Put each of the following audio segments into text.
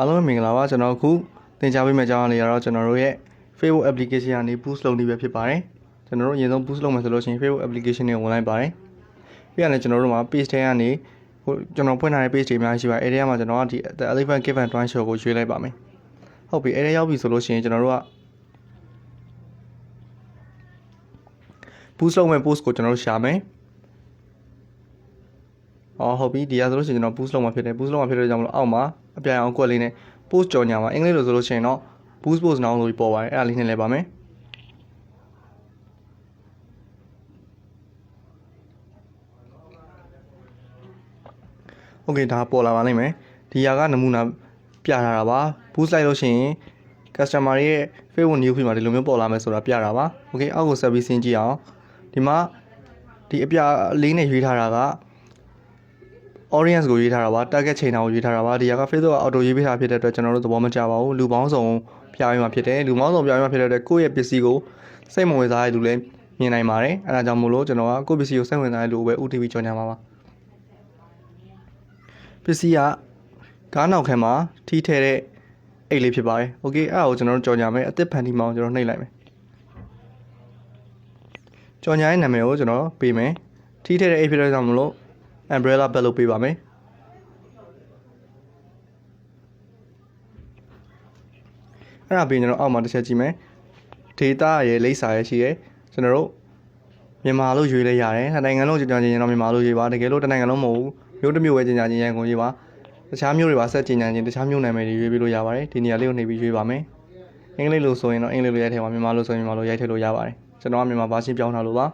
အားလုံးပဲမင်္ဂလာပါကျွန်တော်အခုသင်ကြားပေးမယ့်အကြောင်းအရာလေးကတော့ကျွန်တော်တို့ရဲ့ Facebook application ကနေ boost လုပ်နေပဲဖြစ်ပါတယ်ကျွန်တော်တို့အရင်ဆုံး boost လုပ်မယ်ဆိုလို့ရှိရင် Facebook application နဲ့ဝင်လိုက်ပါတယ်ပြီးရတယ်ကျွန်တော်တို့မှာ page ထဲကနေဟိုကျွန်တော်ဖွင့်ထားတဲ့ page တွေအများကြီးရှိပါတယ်အဲဒီထဲမှာကျွန်တော်ကဒီ The Elephant Give and Twine Show ကိုရွေးလိုက်ပါမယ်ဟုတ်ပြီအဲဒီရောက်ပြီဆိုလို့ရှိရင်ကျွန်တော်တို့က boost လုပ်မဲ့ post ကိုကျွန်တော်တို့ရှာမယ် အော်ဟုတ်ပြီဒီရဆိုလို့ရှိရင်ကျွန်တော် boost လုပ်မှာဖြစ်တယ် boost လုပ်မှာဖြစ်တဲ့ကြောင့်မလို့အောက်မှာအပြိုင်အောင်ကွက်လေးနဲ့ post ကြော်ညာမှာအင်္ဂလိပ်လိုဆိုလို့ရှိရင်တော့ boost post now လို့ပေါ်ပါတယ်အဲ့ဒါလေးနှိမ့်လဲပါမယ်โอเคဒါပေါ်လာပါလိမ့်မယ်ဒီຢာကနမူနာပြထားတာပါ boost လိုက်လို့ရှိရင် customer ရဲ့ Facebook new feed မှာဒီလိုမျိုးပေါ်လာမယ်ဆိုတာပြတာပါโอเคအောက်ကိုဆက်ပြီးဆင်းကြည့်အောင်ဒီမှာဒီအပြလေးနဲ့ရွေးထားတာက audience ကိုရေးထားတာပါ target ချိန်တာကိုရေးထားတာပါဒီက Facebook က auto ရေးပေးတာဖြစ်တဲ့အတွက်ကျွန်တော်တို့သဘောမကျပါဘူးလူပေါင်းစုံပြားရင်းမှာဖြစ်တယ်လူပေါင်းစုံပြားရင်းမှာဖြစ်တဲ့အတွက်ကိုယ့်ရဲ့ပစ္စည်းကိုစိတ်မဝင်စားတဲ့လူလည်းမြင်နိုင်ပါတယ်အဲဒါကြောင့်မို့လို့ကျွန်တော်ကကိုယ့်ပစ္စည်းကိုစိတ်ဝင်စားတဲ့လူကိုပဲ UTV ကြော်ညာပါပါပစ္စည်းကကားနောက်ခံမှာထီးထဲတဲ့အိတ်လေးဖြစ်ပါတယ်။ Okay အဲ့ဒါကိုကျွန်တော်တို့ကြော်ညာမယ်အသစ်ဖန်တီမအောင်ကျွန်တော်နှိပ်လိုက်မယ်။ကြော်ညာရဲ့နာမည်ကိုကျွန်တော်ပေးမယ်။ထီးထဲတဲ့အိတ်ဖြစ်တဲ့ကြောင့်မလို့ umbrella bed လုပ်ပေးပါမယ်အဲ့ဒါပြီးကျွန်တော်အောက်မှာတစ်ချက်ကြည့်မယ် data ရဲ့လိပ်စာရဲ့ရှိရဲကျွန်တော်တို့မြန်မာလို့ရွေးလိုက်ရတယ်နှစ်နိုင်ငံလုံးကြင်ကြင်ရင်တော့မြန်မာလို့ရွေးပါတကယ်လို့တစ်နိုင်ငံလုံးမဟုတ်ဘူးမျိုးတစ်မျိုးပဲကြင်ကြင်ရန်ကုန်ရွေးပါတခြားမျိုးတွေပါဆက်ကြင်ကြင်ချင်းတခြားမျိုးနာမည်တွေရွေးပြီးလို့ရပါတယ်ဒီနေရာလေးကိုနှိပ်ပြီးရွေးပါမယ်အင်္ဂလိပ်လို့ဆိုရင်တော့အင်္ဂလိပ်လိုရိုက်ထည့်ပါမြန်မာလို့ဆိုရင်မြန်မာလိုရိုက်ထည့်လို့ရပါတယ်ကျွန်တော်ကမြန်မာဘာရှင်းပြောင်းထားလို့ပါ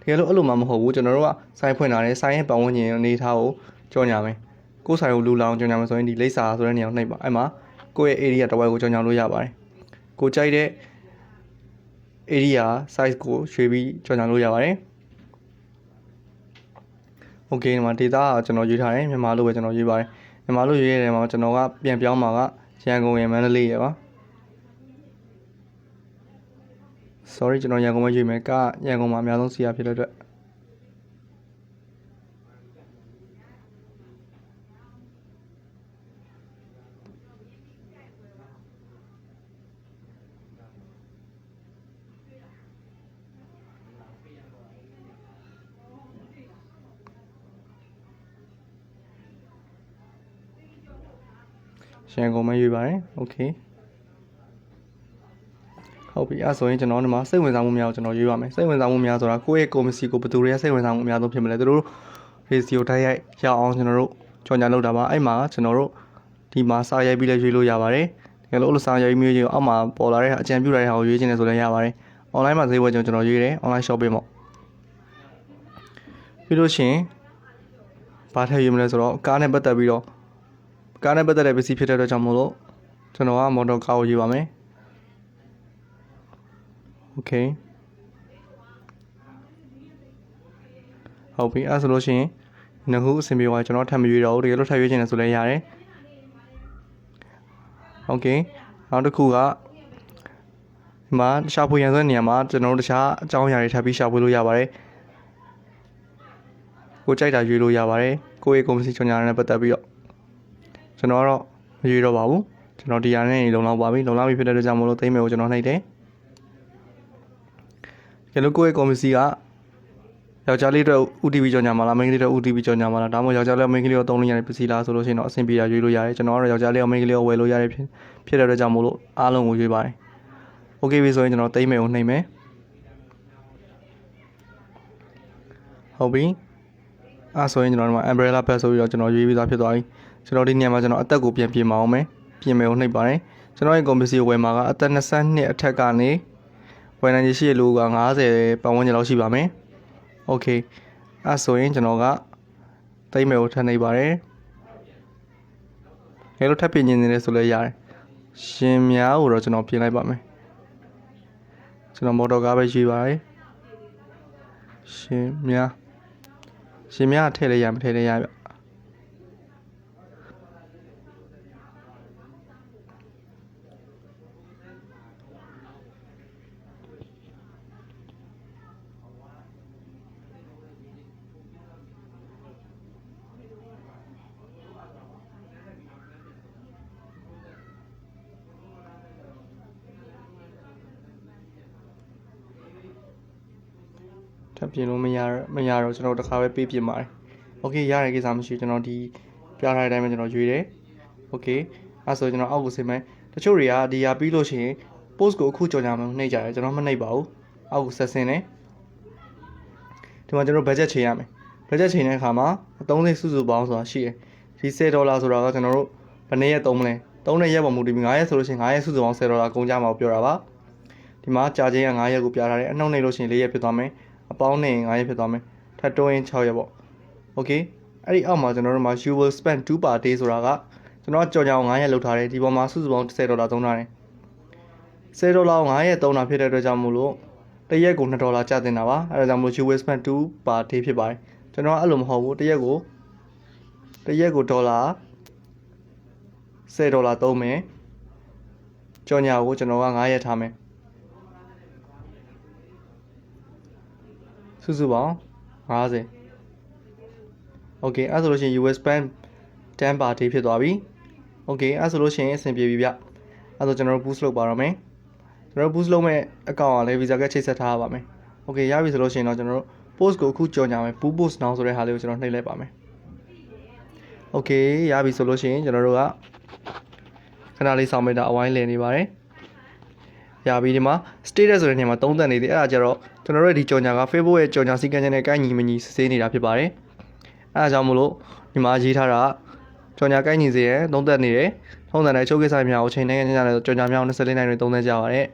တကယ်လို့အဲ့လိုမှမဟုတ်ဘူးကျွန်တော်တို့ကဆိုင်ဖွင့်လာတယ်ဆိုင်ရဲ့ပတ်ဝန်းကျင်အနေထားကိုကြောညာမယ်ကိုယ်ဆိုင်ကိုလူလောင်ကြောညာမယ်ဆိုရင်ဒီလိပ်စာဆိုတဲ့နေရာကိုနှိပ်ပါအဲ့မှာကိုယ့်ရဲ့ area တစ်ဝိုက်ကိုကြောညာလို့ရပါတယ်ကိုကြိုက်တဲ့ area size ကိုရွှေ့ပြီးကြောညာလို့ရပါတယ် okay ဒီမှာ data ကကျွန်တော်ရွေးထားတယ်မြန်မာလို့ပဲကျွန်တော်ရွေးပါတယ်မြန်မာလို့ရွေးရတဲ့မှာကျွန်တော်ကပြန်ပြောင်းမှာကရန်ကုန်ရယ်မန္တလေးရယ်ပါ sorry ကျွန်တော်ရန်ကုန်မှာရွေးမယ်ကရန်ကုန်မှာအများဆုံးစီးရဖြစ်တဲ့အတွက်ရန်ကုန်မှာရွေးပါတယ် okay ဟုတ်ပြီအဲ့ဆိုရင်ကျွန်တော်ဒီမှာစိတ်ဝင်စားမှုများကိုကျွန်တော်ရွေးပါမယ်စိတ်ဝင်စားမှုများဆိုတာကိုယ့်ရဲ့ကွန်မစီကိုဘယ်သူတွေကစိတ်ဝင်စားမှုအများဆုံးဖြစ်မလဲသူတို့ရေစီယိုတိုက်ရိုက်ရအောင်ကျွန်တော်တို့ကြော်ညာလုပ်တာပါအဲ့မှာကျွန်တော်တို့ဒီမှာစာရိုက်ပြီးလဲရွေးလို့ရပါတယ်တကယ်လို့အဲ့လိုစာရိုက်မျိုးကြီးကိုအောက်မှာပေါ်လာတဲ့အကြံပြုတဲ့ဟာကိုရွေးချင်တယ်ဆိုလည်းရပါတယ် online မှာဈေးဝယ်ကျွန်တော်ရွေးတယ် online shopping ပေါ့ပြီးလို့ရှိရင်ဘာထည့်ရွေးမလဲဆိုတော့ကားနဲ့ပတ်သက်ပြီးတော့ကားနဲ့ပတ်သက်တဲ့ပစ္စည်းဖြစ်တဲ့အတွက်ကြောင့်မို့လို့ကျွန်တော်ကမော်တော်ကားကိုရွေးပါမယ် okay ဟုတ်ပြီအဲ့ဆိုလို့ရှိရင်နှခုအဆင်ပြေသွားကျွန်တော်ထပ်မရွေးတော့ဘူးတကယ်လို့ထပ်ရွေးချင်တယ်ဆိုလည်းရတယ် okay နောက်တစ်ခုကဒီမှာရှာဖွေရန်ဆိုတဲ့နေရာမှာကျွန်တော်တို့တခြားအကြောင်းအရာတွေထပ်ပြီးရှာဖွေလို့ရပါတယ်ကိုကြိုက်တာရွေးလို့ရပါတယ်ကိုယ့်ရဲ့ကွန်မစီချွန်ညာနဲ့ပတ်သက်ပြီးတော့ကျွန်တော်ကတော့မရွေးတော့ပါဘူးကျွန်တော်ဒီဟာနဲ့လုံလောက်ပါပြီလုံလောက်ပြီဖြစ်တဲ့အတွက်ကြောင့်မလို့သိမ်းမယ်ကိုကျွန်တော်နှိပ်တယ် ကျန်လို့ကိုယ့်ရဲ့ကော်မစီကယောက်ျားလေးအတွက် UTV ကြော်ညာမှာလားမိန်းကလေးအတွက် UTV ကြော်ညာမှာလားဒါမှမဟုတ်ယောက်ျားလေးမိန်းကလေးကိုသုံးလို့ရတဲ့ပစ္စည်းလားဆိုလို့ရှိရင်တော့အဆင်ပြေတာရွေးလို့ရတယ်ကျွန်တော်ကတော့ယောက်ျားလေးကိုမိန်းကလေးကိုဝယ်လို့ရတဲ့ဖြစ်ဖြစ်တဲ့အတွက်ကြောင့်မို့လို့အားလုံးကိုရွေးပါတယ် Okay ပြီဆိုရင်ကျွန်တော်တိမ့်မယ်ကိုနှိမ့်မယ်ဟုတ်ပြီအဲဆိုရင်ကျွန်တော်ဒီမှာ umbrella bed ဆိုပြီးတော့ကျွန်တော်ရွေးပြီးသားဖြစ်သွားပြီကျွန်တော်ဒီနေရာမှာကျွန်တော်အသက်ကိုပြန်ပြင်မအောင်မယ်ပြင်မယ်ကိုနှိပ်ပါတယ်ကျွန်တော်ရဲ့ကော်မစီကိုဝယ်မှာကအသက်22အထက်ကနေ ဝယ်နိုင်ရရှိရလူက90ပတ်ဝန်းကျင်လောက်ရှိပါမယ်။ Okay အဲဆိုရင်ကျွန်တော်ကတိတ်မယ်ကိုထပ်နေပါတယ်။ငယ်လို့ထပ်ပြင်နေနေတယ်ဆိုလည်းရတယ်။ရှင်များကိုတော့ကျွန်တော်ပြင်လိုက်ပါမယ်။ကျွန်တော်မော်တော်ကားပဲရွေးပါတယ်။ရှင်များရှင်များထည့်လိုက်ရမထည့်လိုက်ရဗျ။ ထပ်ပြင်လို့မရမရတော့ကျွန်တော်တစ်ခါပဲပေးပြင်ပါတယ်โอเคရတဲ့ကိစ္စမရှိဘူးကျွန်တော်ဒီပြထားတဲ့အတိုင်းပဲကျွန်တော်ရွေးတယ်โอเคအဲဆိုကျွန်တော်အောက်ကိုဆင်းမယ်တချို့တွေကဒီဟာပြီးလို့ရှိရင် post ကိုအခုကြော်ကြမှာနှိပ်ကြတယ်ကျွန်တော်မနှိပ်ပါဘူးအောက်ကိုဆက်ဆင်းတယ်ဒီမှာကျွန်တော် budget ချိန်ရမယ် budget ချိန်တဲ့အခါမှာအသုံးစိတ်စုစုပေါင်းဆိုတာရှိတယ်ဒီ10ဒေါ်လာဆိုတာကကျွန်တော်တို့ဘယ်နှစ်ရက်သုံးမလဲသုံးတဲ့ရက်ပေါ်မူတည်ပြီး9ရက်ဆိုလို့ရှိရင်9ရက်စုစုပေါင်း10ဒေါ်လာကုန်ကြမှာပြောတာပါဒီမှာကြာချင်းက9ရက်ကိုပြထားတယ်အနှုတ်နှိပ်လို့ရှိရင်4ရက်ဖြစ်သွားမယ် အပေါင်းနဲ့9ရက်ဖြစ်သွားမယ်ထပ်တိုးရင်6ရက်ပေါ့ okay အဲ့ဒီအောက်မှာကျွန်တော်တို့မှာ you will spend 2 per day ဆိုတာကကျွန်တော်ကြော်ကြအောင်9ရက်လောက်ထားတယ်ဒီပေါ်မှာစုစုပေါင်း10ဒေါ်လာသုံးထားတယ်10ဒေါ်လာကို9ရက်သုံးတာဖြစ်တဲ့အတွက်ကြောင့်မို့လို့တစ်ရက်ကို2ဒေါ်လာကျတင်တာပါအဲဒါကြောင့်မို့ you will spend 2 per day ဖြစ်ပါတယ်ကျွန်တော်ကအဲ့လိုမဟုတ်ဘူးတစ်ရက်ကိုတစ်ရက်ကိုဒေါ်လာ10ဒေါ်လာသုံးမယ်ကြော်ညာကိုကျွန်တော်က9ရက်ထားမယ် စုစုပေါင်း50 Okay အဲ့ဆိုလို့ရှိရင် US spend 10 per day ဖြစ်သွားပြီ Okay အဲ့ဆိုလို့ရှိရင်အဆင်ပြေပြီဗျအဲ့ဆိုကျွန်တော်တို့ boost လုပ်ပါတော့မယ်ကျွန်တော်တို့ boost လုပ်မဲ့အကောင့်ကလည်း visa ကချိတ်ဆက်ထားရပါမယ် Okay ရပြီဆိုလို့ရှိရင်တော့ကျွန်တော်တို့ post ကိုအခုကြော်ညာမယ် boost post now ဆိုတဲ့ဟာလေးကိုကျွန်တော်နှိပ်လိုက်ပါမယ် Okay ရပြီဆိုလို့ရှိရင်ကျွန်တော်တို့ကခဏလေးဆောင်မိတာအဝိုင်းလည်နေပါတယ်ရပြီဒီမှာ status ဆိုတဲ့နေရာမှာသုံးသပ်နေသေးအဲ့ဒါကြတော့ ကျွန်တော်တို့ဒီကြော်ညာက Facebook ရဲ့ကြော်ညာစည်းကမ်းချက်နဲ့ကိုက်ညီမညီစစ်ဆေးနေတာဖြစ်ပါတယ်အဲဒါကြောင့်မို့လို့ဒီမှာရေးထားတာကြော်ညာကိုက်ညီစေရသုံးသက်နေတယ်ထုံးစံတိုင်းချုပ်ကိစ္စများကိုချိန်တိုင်းချင်းကြတယ်ကြော်ညာများကို24နိုင်တွေသုံးသက်ကြပါတယ်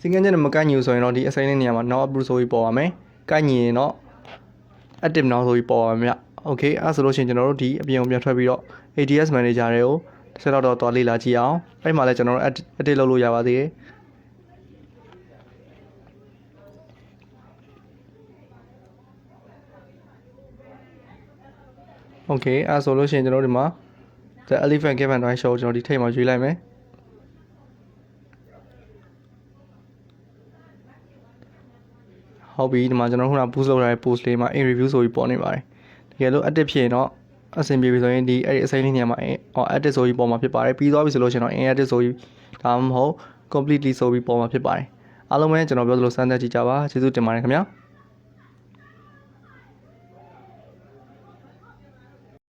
စီကန်းချက်နဲ့မကိုက်ညီဘူးဆိုရင်တော့ဒီ assign တဲ့နေရာမှာ now approve ဆိုပြီးပေါ်ပါမယ်ကိုက်ညီရင်တော့ active now ဆိုပြီးပေါ်ပါမယ် okay အဲဆိုလို့ရှိရင်ကျွန်တော်တို့ဒီအပြင်ကိုပြန်ထွက်ပြီးတော့ ATS manager တွေကိုတစ်ချက်တော့တော့လေ့လာကြည့်အောင်အဲ့မှာလည်းကျွန်တော်တို့ edit လုပ်လို့ရပါသေးတယ် โอเคအဲဆိုလို့ရှိရင်ကျွန်တော်တို့ဒီမှာ the elephant cave and drive show ကျွန်တော်ဒီထိတ်မှာရွေးလိုက်မယ်ဟုတ်ပြီဒီမှာကျွန်တော်ခုန boost လုပ်ထားတဲ့ post လေးမှာ in review ဆိုပြီးပေါ်နေပါတယ်တကယ်လို့ active ဖြစ်ရင်တော့အဆင်ပြေပြီဆိုရင်ဒီအဲ့ဒီအစိမ်းလေးနေရာမှာဟော active ဆိုပြီးပေါ်မှာဖြစ်ပါတယ်ပြီးသွားပြီဆိုလို့ရှိရင်တော့ inactive ဆိုပြီးဒါမှမဟုတ် completely ဆိုပြီးပေါ်မှာဖြစ်ပါတယ်အားလုံးပဲကျွန်တော်ပြောသလိုစမ်းသပ်ကြည့်ကြပါကျေးဇူးတင်ပါတယ်ခင်ဗျာ